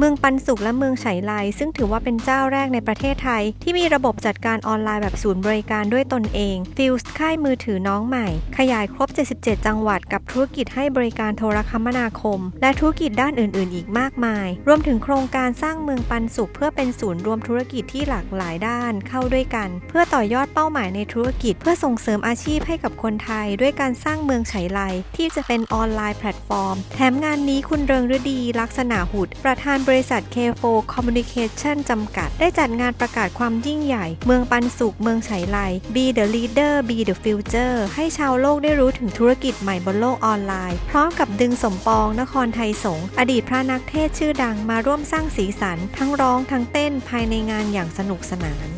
เมืองปันสุขและเมืองไฉไลซึ่งถือว่าเป็นเจ้าแรกในประเทศไทย ที่มีระบบจัดการออนไลน์แบบศูนย์บริการด้วยตนเองฟิลส์ค่ายมือถือน้องใหม่ ขยายครบ 77 จังหวัดกับธุรกิจให้บริการโทรคมนาคม และธุรกิจด้านอื่น ๆ อีกมากมาย รวมถึงโครงการสร้างเมืองปันสุขเพื่อเป็นศูนย์รวมธุรกิจที่หลากหลายด้านเข้าด้วยกัน เพื่อต่อยอดเป้าหมายในธุรกิจ เพื่อส่งเสริมอาชีพให้กับคนไทย ด้วยการสร้างเมืองไฉไลที่จะเป็นออนไลน์แพลตฟอร์ม แถมงานนี้คุณเริงฤดีลักษณะหุดประธานบริษัท K4 Communication จำกัด ได้จัดงานประกาศความยิ่งใหญ่ เมืองปันสุขเมืองไฉไล Be the leader Be the future ให้ชาวโลกได้รู้ถึงธุรกิจใหม่บนโลกออนไลน์ พร้อมกับดึงสมปองนครไทยสงอดีตพระนักเทศชื่อดังมาร่วมสร้างสีสัน ทั้งร้องทั้งเต้นภายในงานอย่างสนุกสนาน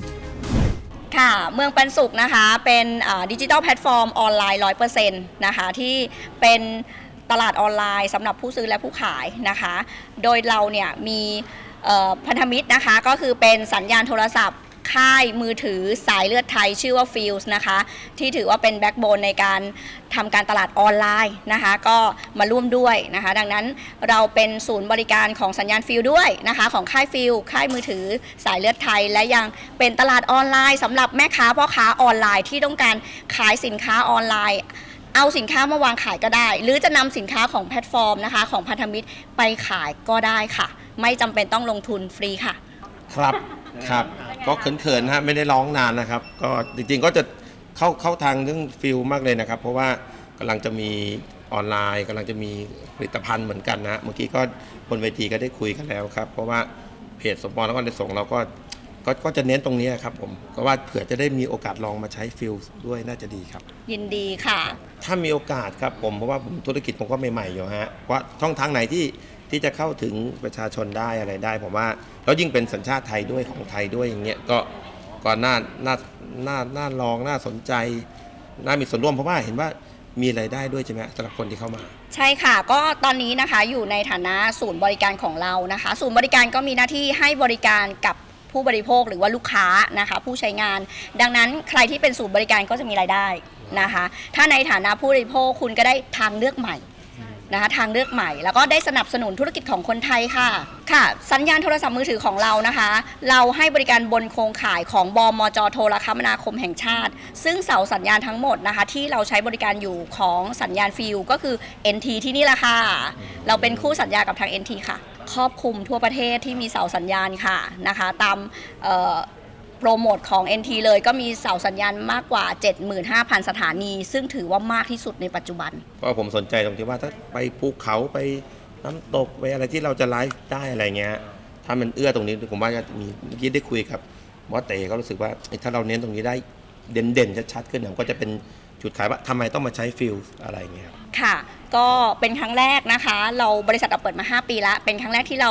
ค่ะเมืองปันสุขนะคะเป็นดิจิทัลแพลตฟอร์มออนไลน์ 100%นะคะที่เป็น ตลาดออนไลน์สำหรับผู้ซื้อและผู้ขายนะคะ โดยเราเนี่ยมีพันธมิตรนะคะก็คือเป็นสัญญาณโทรศัพท์ ค่ายมือถือสายเลือดไทยชื่อว่า f i e l s นะคะ ที่ถือว่าเป็นแบ็กโบนในการทำการตลาดออนไลน์นะคะ ก็มาร่วมด้วยนะคะ ดังนั้นเราเป็นศูนย์บริการของสัญญาณฟิลด้วยนะคะ ของค่ายฟิลค่ายมือถือสายเลือดไทย และยังเป็นตลาดออนไลน์สำหรับแม่ค้าพ่อค้าออนไลน์ที่ต้องการขายสินค้าออนไลน์ เอาสินค้ามาวางขายก็ได้ หรือจะนำสินค้าของแพลตฟอร์มนะคะ ของพันธมิตรไปขายก็ได้ค่ะ ไม่จำเป็นต้องลงทุนฟรีค่ะ ครับครับ ก็เขินๆฮะไม่ได้ร้องนานนะครับ ก็จริงๆก็จะเข้าเข้าทางเรื่องฟิลมากเลยนะครับ เพราะว่ากำลังจะมีออนไลน์กำลังจะมีผลิตภัณฑ์เหมือนกันนะเมื่อกี้ก็บนเวทีก็ได้คุยกันแล้วครับ เพราะว่าเพจสมปองแล้วก็ในส่งเราก็ ก็ก็จะเน้นตรงนี้ครับผมก็ว่าเผื่อจะได้มีโอกาสลองมาใช้ฟิลด้วยน่าจะดีครับ ยินดีค่ะ ถ้ามีโอกาสครับผมเพราะว่าผมธุรกิจผมก็ใหม่ๆอยู่ฮะว่าช่องทางไหนที่ที่จะเข้าถึงประชาชนได้อะไรได้ผมว่าแล้วยิ่งเป็นสัญชาติไทยด้วยของไทยด้วยอย่างเงี้ยก็ก็น่าน่าน่าน่าลองน่าสนใจ น่ามีส่วนร่วมเพราะว่าเห็นว่ามีรายได้ด้วยใช่ไหมสำหรับคนที่เข้ามา ใช่ค่ะ ก็ตอนนี้นะคะอยู่ในฐานะศูนย์บริการของเรานะคะ ศูนย์บริการก็มีหน้าที่ให้บริการกับ ผู้บริโภคหรือว่าลูกค้านะคะ ผู้ใช้งาน ดังนั้นใครที่เป็นศูนย์บริการก็จะมีรายได้นะคะ ถ้าในฐานะผู้บริโภคคุณก็ได้ทางเลือกใหม่นะคะทางเลือกใหม่แล้วก็ได้สนับสนุนธุรกิจของคนไทยค่ะค่ะ สัญญาณโทรศัพท์มือถือของเรานะคะ เราให้บริการบนโครงข่ายของบอมจโทรคมนาคมแห่งชาติ ซึ่งเสาสัญญาณทั้งหมดนะคะ ที่เราใช้บริการอยู่ของสัญญาณฟิลก็คือ NT ที่นี่แหละค่ะเราเป็นคู่สัญญากับทาง NT ค่ะ ครอบคลุมทั่วประเทศที่มีเสาสัญญาณค่ะนะคะ ตามโปรโมทของ NT เลยก็มีเสาสัญญาณมากกว่า 75,000 สถานี ซึ่งถือว่ามากที่สุดในปัจจุบัน ก็ผมสนใจตรงที่ว่าถ้าไปภูเขาไปน้ำตกไปอะไรที่เราจะไลฟ์ได้อะไรเงี้ยถ้ามันเอื้อตรงนี้ผมว่าจะมีเมื่อกี้ได้คุยกับหมอเต๋ก็รู้สึกว่าถ้าเราเน้นตรงนี้ได้เด่นๆชัดๆขึ้นเนี่ยมันก็จะเป็น จุดขายว่าทำไมต้องมาใช้ฟิลอะไรเงี้ยครับ ค่ะ ก็เป็นครั้งแรกนะคะ เราบริษัทเราเปิดมา 5 ปีแล้วเป็นครั้งแรกที่เรา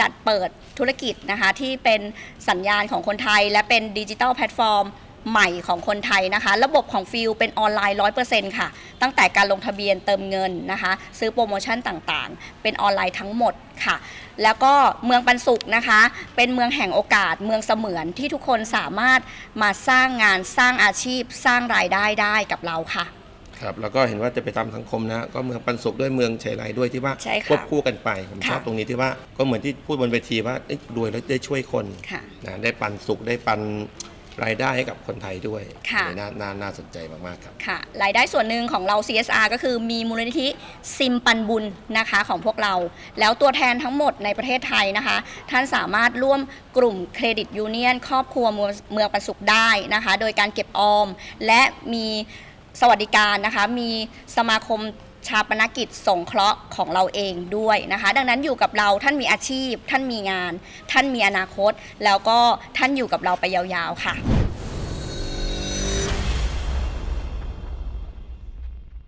จัดเปิดธุรกิจนะคะ ที่เป็นสัญญาณของคนไทย และเป็นดิจิทัลแพลตฟอร์ม ใหม่ของคนไทยนะคะ ระบบของฟิลเป็นออนไลน์ 100%ค่ะ ตั้งแต่การลงทะเบียนเติมเงินนะคะ ซื้อโปรโมชั่นต่างๆ เป็นออนไลน์ทั้งหมดค่ะ แล้วก็เมืองปันสุขนะคะ เป็นเมืองแห่งโอกาส เมืองเสมือนที่ทุกคนสามารถมาสร้างงานสร้างอาชีพ สร้างรายได้ได้กับเราค่ะครับแล้วก็เห็นว่าจะไปตามสังคมนะก็เมืองปันสุขด้วยเมืองเฉยไรด้วยที่ว่าใช่ค่ะควบคู่กันไปผมชอบค่ะตรงนี้ที่ว่าก็เหมือนที่พูดบนเวทีว่าเอ้ยรวยแล้วได้ช่วยคนค่ะนะได้ปันสุขได้ปัน รายได้ให้กับคนไทยด้วยค่ะน่าน่าน่าสนใจมากๆครับ ค่ะรายได้ส่วนหนึ่งของเรา CSR ก็คือมีมูลนิธิซิมปันบุญนะคะของพวกเรา แล้วตัวแทนทั้งหมดในประเทศไทยนะคะ ท่านสามารถร่วมกลุ่มเครดิตยูเนียนครอบครัวเมืองเมืองปันสุขได้นะคะ โดยการเก็บออม และมีสวัสดิการนะคะ มีสมาคม ชาปนกิจสงเคราะห์ของเราเองด้วยนะคะ ดังนั้นอยู่กับเราท่านมีอาชีพ ท่านมีงาน ท่านมีอนาคต แล้วก็ท่านอยู่กับเราไปยาวๆค่ะ